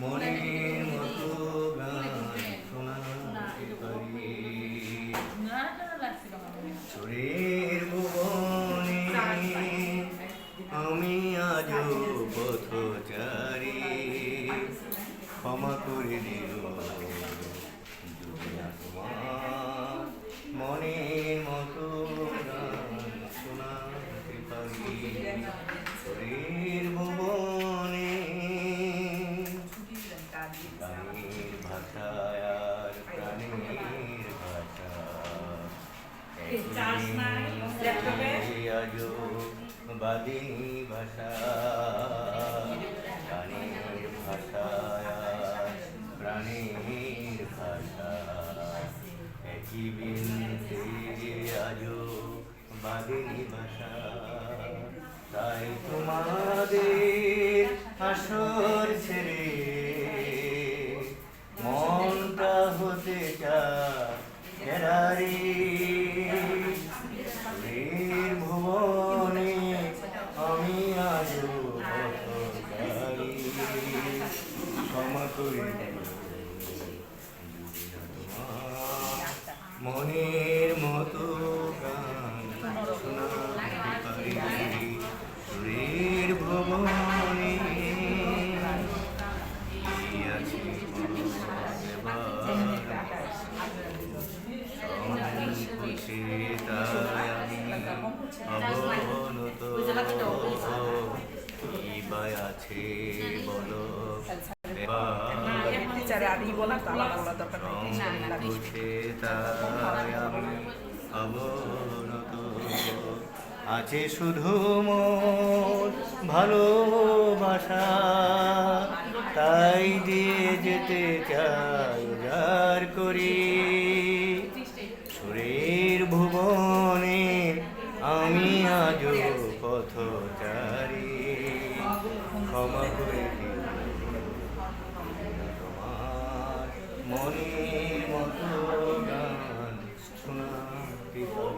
মনের মতো গান শোনাতে পারি ভুবনে আমি আজ পথচারী ক্ষমা করে দিও পারি ভুবনে গানের ভাষায় আর প্রাণের ভাষা। আজো বাদিনী ভাষা। গানের ভাষায় আর ভাষা। একই বিনতে আজো বাদিনী ভাষা। তাই তোমাদের আসর ছেড়ে মনটা হতে সুরের ভুবনে আমি আজ ক্ষমা করে। দিও আছে বলো আছে শুধু ভালোবাসা তাই দিয়ে যেতে চাই করি ক্ষমা করে মনের মতো গান পারি